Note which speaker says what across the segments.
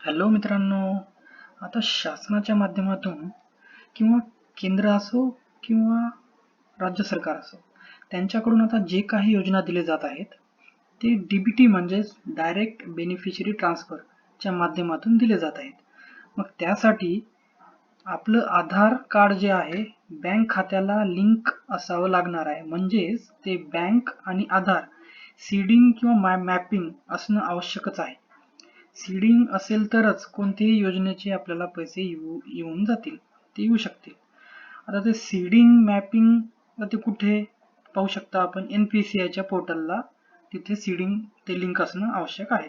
Speaker 1: Hello मित्रांनो आता शासनाच्या माध्यमातून किंवा केंद्र असो किंवा राज्य सरकार असो त्यांच्याकडून आता जे काही योजना दिले जात आहेत ते डी बी टी म्हणजेच डायरेक्ट बेनिफिशरी ट्रान्सफरच्या माध्यमातून दिले जात आहेत. मग त्यासाठी आपलं आधार कार्ड जे आहे बँक खात्याला लिंक असावं लागणार आहे. म्हणजेच ते बँक आणि आधार सीडिंग किंवा मॅपिंग असणं आवश्यकच आहे. सीडिंग असेल तरच कोणत्याही योजनेचे आपल्याला पैसे येऊ येऊन जातील ते येऊ शकतील. आता ते सीडिंग मॅपिंग ते कुठे पाहू शकता आपण? एन पी सी आयच्या पोर्टलला तिथे सीडिंग ते लिंक असणं आवश्यक आहे.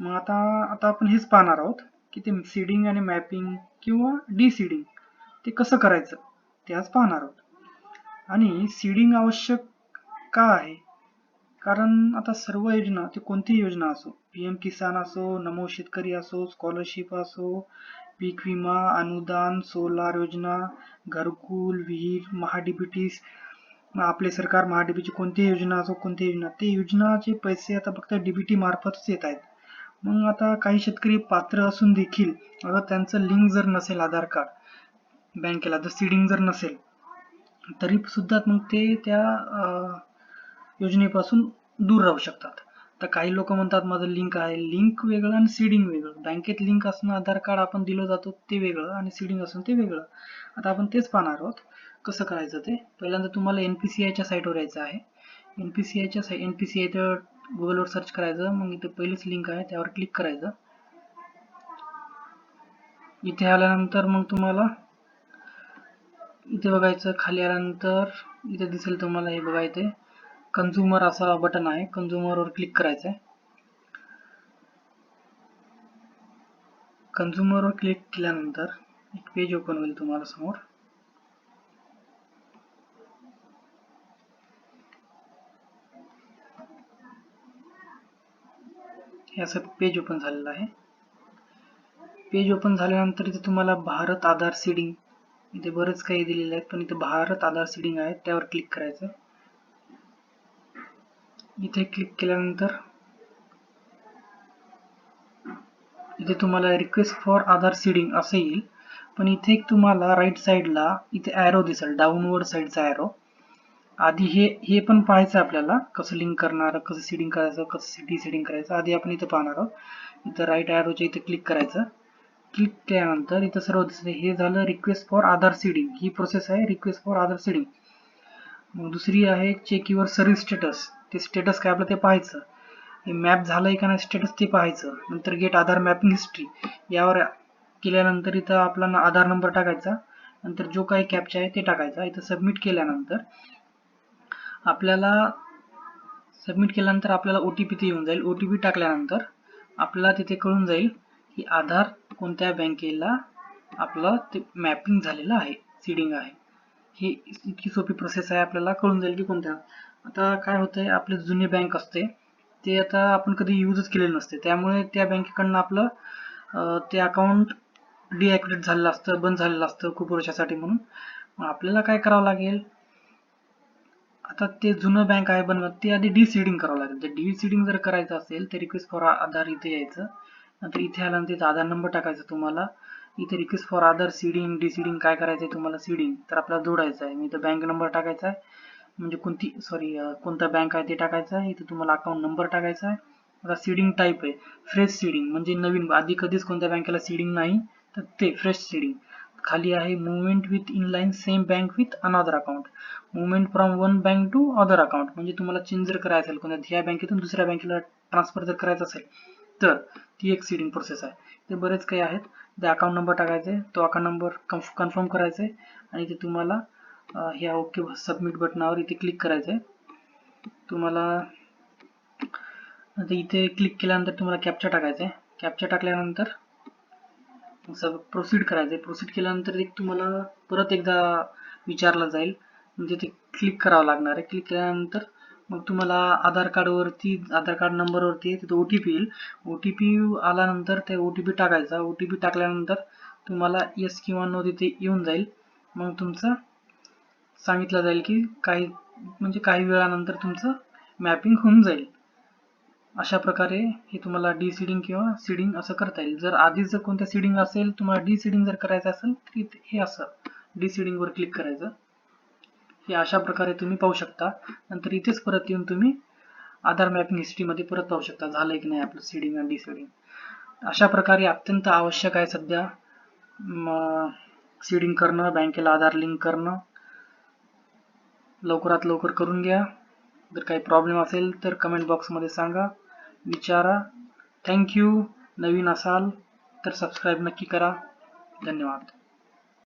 Speaker 1: मग आता आता आपण हेच पाहणार आहोत की ते सीडिंग आणि मॅपिंग किंवा डी सीडिंग ते कसं करायचं ते आज पाहणार आहोत. आणि सीडिंग आवश्यक का आहे? कारण आता सर्व योजना ते कोणतीही योजना असो पी एम किसान असो नमो शेतकरी असो स्कॉलरशिप असो पीक विमा अनुदान सोलार योजना घरकुल विहीर महाडीबीटीस आपले सरकार महाडीबीची कोणती योजना असो कोणती योजना ते योजनाचे पैसे आता फक्त डीबीटी मार्फतच येत आहेत. मग आता काही शेतकरी पात्र असून देखील अगर त्यांचं लिंक जर नसेल आधार कार्ड बँकेला जर सीडिंग जर नसेल तरी सुद्धा मग ते त्या योजनेपासून दूर राहू शकतात. तर काही लोक म्हणतात माझं लिंक आहे. लिंक वेगळं आणि सीडिंग वेगळं. बँकेत लिंक असणं आधार कार्ड आपण दिलं जातो ते वेगळं आणि सीडिंग असणं ते वेगळं. आता आपण तेच पाहणार आहोत कसं करायचं ते. पहिल्यांदा तुम्हाला एन पी सी आयच्या साईटवर यायचं आहे. एन पी सी आयच्या साई एन पी सी आय तर गुगलवर सर्च करायचं मग इथे पहिलीच लिंक आहे त्यावर क्लिक करायचं. इथे आल्यानंतर मग तुम्हाला इथे बघायचं खाली आल्यानंतर इथे दिसेल तुम्हाला हे बघा इथे. कन्झ्युमर असा बटन आहे. कन्झ्युमरवर क्लिक करायचं आहे कन्झ्युमरवर क्लिक केल्यानंतर एक पेज ओपन होईल तुम्हाला समोर. हे असं पेज ओपन झालेलं आहे. पेज ओपन झाल्यानंतर इथे तुम्हाला भारत आधार सीडिंग इथे बरेच काही दिलेले आहेत पण इथे भारत आधार सीडिंग आहे त्यावर क्लिक करायचं. इथे क्लिक केल्यानंतर इथे तुम्हाला रिक्वेस्ट फॉर आधार सीडिंग असं येईल. पण इथे तुम्हाला राईट साईडला इथे ॲरो दिसेल डाऊनवर्ड साईडचा ॲरो आधी हे हे पण पाहायचं आपल्याला कसं लिंक करणार कसं सीडिंग करायचं कसं सिटी सीडिंग करायचं. आधी आपण इथं पाहणार आहोत. इथं राईट ॲरोच्या इथे क्लिक करायचं. क्लिक केल्यानंतर इथं सर्व दिसते हे झालं रिक्वेस्ट फॉर आधार सीडिंग ही प्रोसेस आहे रिक्वेस्ट फॉर आधार सीडिंग दुसरी आहे चेक युअर सर्व्हिस स्टेटस ते स्टेटस काय आपलं ते पाहायचं. मॅप मॅप झालंय का नाही स्टेटस ते पाहायचं. नंतर गेट आधार मॅपिंग हिस्ट्री यावर केल्यानंतर इथं आपला आधार नंबर टाकायचा. नंतर जो काही कॅप्चा आहे ते टाकायचा. इथं सबमिट केल्यानंतर आपल्याला सबमिट केल्यानंतर आपल्याला ओ टी पी ते येऊन जाईल. ओ टी पी टाकल्यानंतर आपल्याला तिथे कळून जाईल की आधार कोणत्या बँकेला आपलं ते मॅपिंग झालेलं आहे. सीडिंग आहे. ही इतकी सोपी प्रोसेस आहे. आपल्याला कळून जाईल की कोणत्या आता काय होतंय आपले जुने बँक असते ते आता आपण कधी यूजच केलेले नसते. त्यामुळे त्या बँकेकडनं आपलं ते अकाउंट डिॲक्टिवेट झालेलं असतं बंद झालेलं असतं खूप वर्षासाठी म्हणून. मग आपल्याला काय करावं लागेल? आता ते जुनं बँक आहे बनवत ते आधी डी सीडिंग करावं लागेल. तर डी सीडिंग जर करायचं असेल तर रिक्वेस्ट फॉर आधार इथे यायचं. नंतर इथे आल्यानंतर आधार नंबर टाकायचा तुम्हाला. इथे request for Aadhaar seeding deseeding काय करायचं आहे तुम्हाला? सीडिंग तर आपल्याला जोडायचं आहे. मी इथं बँक नंबर टाकायचा आहे. म्हणजे कोणती सॉरी कोणता बँक आहे ते टाकायचं आहे. इथे तुम्हाला अकाउंट नंबर टाकायचा आहे. आता सीडिंग टाईप आहे. फ्रेश सीडिंग म्हणजे नवीन आधी कधीच कोणत्या बँकेला सीडिंग नाही. तर ते फ्रेश सीडिंग खाली आहे movement with inline same bank with another account movement from one bank to other account म्हणजे तुम्हाला चेंज जर करायचं असेल कोणत्या ह्या बँकेतून दुसऱ्या बँकेला ट्रान्सफर जर करायचं असेल तर ती एक सीडिंग प्रोसेस आहे. ते बरेच काही आहेत. ते अकाउंट नंबर टाकायचे. तो अकाउंट नंबर कन्फर्म करायचे. आणि ते तुम्हाला ह्या ओके सबमिट बटनावर इथे क्लिक करायचं तुम्हाला आता इथे क्लिक केल्यानंतर तुम्हाला कॅप्चा टाकायचा आहे कॅप्चा टाकल्यानंतर सब प्रोसीड करायचं प्रोसीड केल्यानंतर एक तुम्हाला परत एकदा विचारलं जाईल. म्हणजे ते क्लिक करावं लागणार आहे. क्लिक केल्यानंतर मग तुम्हाला आधार कार्डवरती आधार कार्ड नंबरवरती तिथं ओ टी पी येईल. ओ टी पी आल्यानंतर ते ओ टी पी टाकायचा. ओ टी पी टाकल्यानंतर तुम्हाला येस किंवा नो तिथे येऊन जाईल. मग तुमचं सांगितलं जाईल की काही म्हणजे काही वेळानंतर तुमचं मॅपिंग होऊन जाईल. अशा प्रकारे हे तुम्हाला डी सीडिंग किंवा सीडिंग असं करता येईल. जर आधीच जर कोणतं सीडिंग असेल तुम्हाला डी सीडिंग जर करायचं असेल तर इथे हे असं डी सीडिंगवर क्लिक करायचं. हे अशा प्रकारे तुम्ही पाहू शकता. नंतर इथेच परत येऊन तुम्ही आधार मॅपिंग हिस्ट्रीमध्ये परत पाहू शकता. झालंय की नाही आपलं सीडिंग आणि डी सीडिंग अशा प्रकारे अत्यंत आवश्यक आहे सध्या सीडिंग करणं बँकेला आधार लिंक करणं. लवकरात लवकर करून घ्या. जर काही प्रॉब्लेम असेल तर कमेंट बॉक्समध्ये सांगा. विचारा. थँक्यू नवीन असाल तर सबस्क्राईब नक्की करा. धन्यवाद.